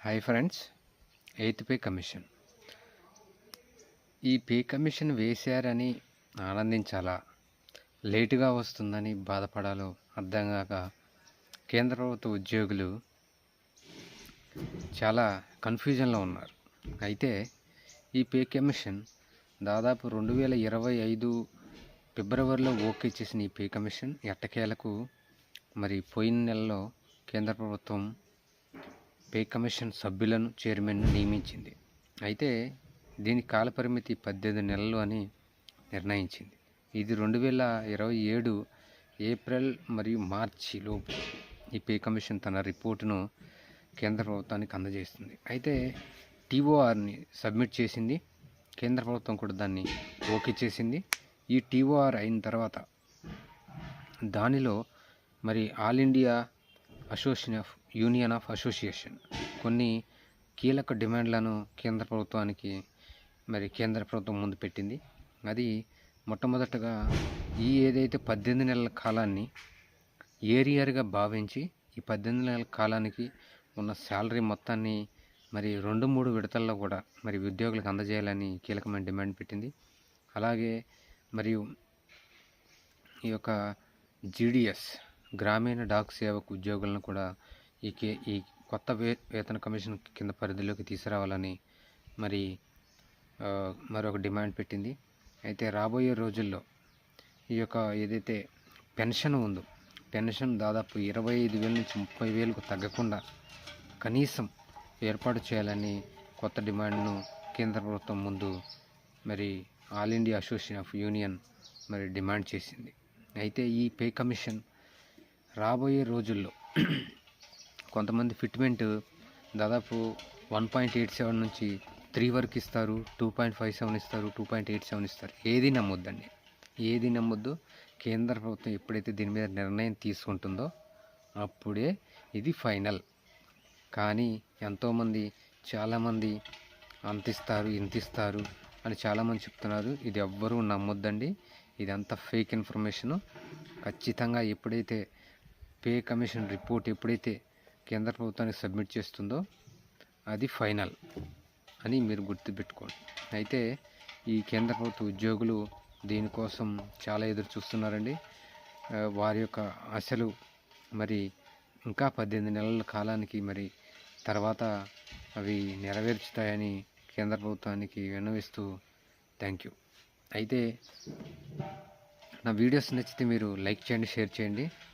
Hi friends eighth pay commission ఈ pay commission వేశారని ఆనందించాలా? లేటుగా వస్తుందని బాధపడాలో అర్థం కాక కేంద్ర ప్రభుత్వ ఉద్యోగులు చాలా కన్ఫ్యూజన్లో ఉన్నారు. అయితే ఈ పే కమిషన్ దాదాపు రెండు వేల ఇరవై ఐదు ఫిబ్రవరిలో ఓకే చేసిన ఈ పే కమిషన్ ఎట్టకేలకు మరి పోయిన నెలలో కేంద్ర ప్రభుత్వం పే కమిషన్ సభ్యులను చైర్మన్ను నియమించింది. అయితే దీని కాలపరిమితి పద్దెనిమిది నెలలు అని నిర్ణయించింది. ఇది రెండు వేల ఇరవై ఏడు ఏప్రిల్ మరియు మార్చిలోపు ఈ పే కమిషన్ తన రిపోర్టును కేంద్ర ప్రభుత్వానికి అందజేస్తుంది. అయితే టీఓఆర్ని సబ్మిట్ చేసింది కేంద్ర ప్రభుత్వం కూడా దాన్ని ఓకే చేసింది. ఈ టీఓఆర్ అయిన తర్వాత దానిలో మరి all India association of union of association. కొన్ని కీలక డిమాండ్లను కేంద్ర ప్రభుత్వానికి మరి కేంద్ర ప్రభుత్వం ముందు పెట్టింది. అది మొట్టమొదటగా ఈ ఏదైతే పద్దెనిమిది నెలల కాలాన్ని ఏరియర్గా భావించి ఈ పద్దెనిమిది నెలల కాలానికి ఉన్న శాలరీ మొత్తాన్ని మరి రెండు మూడు విడతల్లో కూడా మరి ఉద్యోగులకు అందజేయాలని కీలకమైన డిమాండ్ పెట్టింది. అలాగే మరియు ఈ యొక్క జీడిఎస్ గ్రామీణ డాక్ సేవకు ఉద్యోగులను కూడా ఈ కే ఈ కొత్త వే వేతన కమిషన్ కింద పరిధిలోకి తీసుకురావాలని మరి మరొక డిమాండ్ పెట్టింది. అయితే రాబోయే రోజుల్లో ఈ యొక్క ఏదైతే పెన్షన్ ఉందో పెన్షన్ దాదాపు ఇరవై ఐదు వేల నుంచి ముప్పై వేలకు తగ్గకుండా కనీసం ఏర్పాటు చేయాలని కొత్త డిమాండ్ను కేంద్ర ప్రభుత్వం ముందు మరి all India association of union మరి డిమాండ్ చేసింది. అయితే ఈ పే కమిషన్ రాబోయే రోజుల్లో కొంతమంది ఫిట్మెంట్ దాదాపు వన్ పాయింట్ ఎయిట్ సెవెన్ నుంచి త్రీ వరకు ఇస్తారు టూ పాయింట్ ఫైవ్ సెవెన్ ఇస్తారు టూ పాయింట్ ఎయిట్ సెవెన్ ఇస్తారు. ఏది నమ్మొద్దండి. ఏది నమ్మొద్దు. కేంద్ర ప్రభుత్వం ఎప్పుడైతే దీని మీద నిర్ణయం తీసుకుంటుందో అప్పుడే ఇది ఫైనల్. కానీ ఎంతోమంది చాలామంది అంత ఇస్తారు ఇంత ఇస్తారు అని చాలామంది చెప్తున్నారు. ఇది ఎవ్వరూ నమ్మొద్దండి. ఇదంతా ఫేక్ ఇన్ఫర్మేషను. ఖచ్చితంగా ఎప్పుడైతే పే కమిషన్ రిపోర్ట్ ఎప్పుడైతే కేంద్ర ప్రభుత్వానికి సబ్మిట్ చేస్తుందో అది ఫైనల్ అని మీరు గుర్తుపెట్టుకోండి. అయితే ఈ కేంద్ర ప్రభుత్వ ఉద్యోగులు దీనికోసం చాలా ఎదురు చూస్తున్నారండి. వారి యొక్క ఆశలు మరి ఇంకా పద్దెనిమిది నెలల కాలానికి మరి తర్వాత అవి నెరవేర్చుతాయని కేంద్ర ప్రభుత్వానికి విన్నవిస్తూ థ్యాంక్ యూ. అయితే నా వీడియోస్ నచ్చితే మీరు లైక్ చేయండి షేర్ చేయండి.